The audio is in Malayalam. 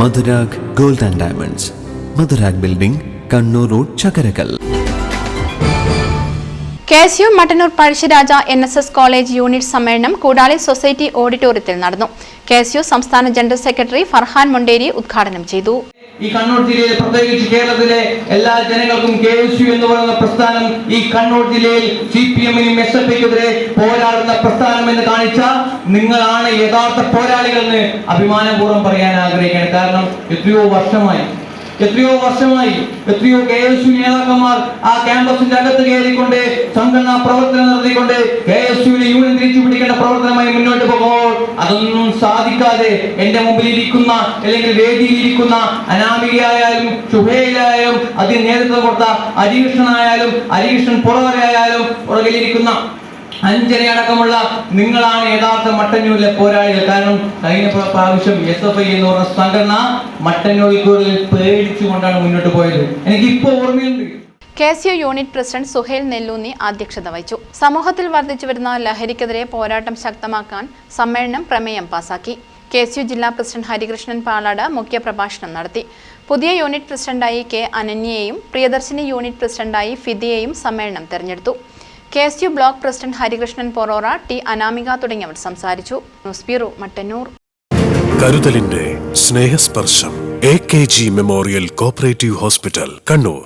Madhurag gold and diamonds. Madhurag building Kannur road Chakkarakkal. K S U Mattannur Pazhassiraja N S S college unit സമ്മേളനം കൂടാളി സൊസൈറ്റി ഓഡിറ്റോറിയത്തിൽ നടന്നു. കെ എസ് യു സംസ്ഥാന ജനറൽ സെക്രട്ടറി ഫർഹാൻ മുണ്ടേരി ഉദ്ഘാടനം ചെയ്തു. ഈ കണ്ണൂർ ജില്ലയിൽ പ്രത്യേകിച്ച് കേരളത്തിലെ എല്ലാ ജനങ്ങൾക്കും കെ എസ് യു എന്ന് പറയുന്ന പ്രസ്ഥാനം ഈ കണ്ണൂർ ജില്ലയിൽ സി പി എമ്മിനും എസ് എഫ് ഐക്കെതിരെ പ്രസ്ഥാനം എന്ന് കാണിച്ച നിങ്ങളാണ് യഥാർത്ഥ പോരാളികൾ എന്ന് അഭിമാനപൂർവം പറയാൻ ആഗ്രഹിക്കുന്നത് കാരണം എത്രയോ വർഷമായി എത്രയോ വർഷമായി എത്രയോ കെ എസ് യു നേതാക്കന്മാർ ആ ക്യാമ്പസിന്റെ അകത്ത് കയറിക്കൊണ്ട് സംഘടനാ പ്രവർത്തനം നടത്തിക്കൊണ്ട് കെ എസ് യുവിനെ യൂണിയൻ തിരിച്ചു പിടിക്കേണ്ട പ്രവർത്തനമായി മുന്നോട്ട് പോകുമ്പോൾ അതൊന്നും സാധിക്കാതെ എന്റെ മുമ്പിൽ ഇരിക്കുന്ന അല്ലെങ്കിൽ വേദിയിൽ ഇരിക്കുന്ന അനാമികയായാലും ശുഭയിലായാലും അതിന് നേതൃത്വം കൊടുത്ത അരീക്ഷണായാലും അരീക്ഷൻ പുറവരായാലും പുറകിലിരിക്കുന്ന അഞ്ചര അടക്കമുള്ള നിങ്ങളാണ് യഥാർത്ഥ മട്ടന്നൂരിലെ പോരാളികൾ. കാരണം കഴിഞ്ഞ പ്ര- പ്രാവശ്യം എസ് എഫ് ഐ എന്ന് പറഞ്ഞ സംഘടന മട്ടന്നൂരിൽ കൂടുതൽ പേടിച്ചുകൊണ്ടാണ് മുന്നോട്ട് പോയത്. എനിക്ക് ഇപ്പോൾ ഓർമ്മയുണ്ട്. K S U unit president Suhail Nellunni അധ്യക്ഷത വഹിച്ചു. സമൂഹത്തിൽ വർദ്ധിച്ചു വരുന്ന ലഹരിക്കെതിരെ പോരാട്ടം ശക്തമാക്കാൻ സമ്മേളനം പ്രമേയം പാസാക്കി. കെ എസ് യു ജില്ലാ പ്രസിഡന്റ് ഹരികൃഷ്ണൻ പാലാട് മുഖ്യപ്രഭാഷണം നടത്തി. പുതിയ യൂണിറ്റ് പ്രസിഡന്റായി കെ അനന്യയെയും പ്രിയദർശിനി യൂണിറ്റ് പ്രസിഡന്റായി ഫിദിയെയും സമ്മേളനം തെരഞ്ഞെടുത്തു. K S U block president Harikrishnan Pororra T Anamika തുടങ്ങിയവർ സംസാരിച്ചു. News bureau Mattannur. കരുതലിന്റെ Snehasparsham A K G memorial cooperative hospital Kannur.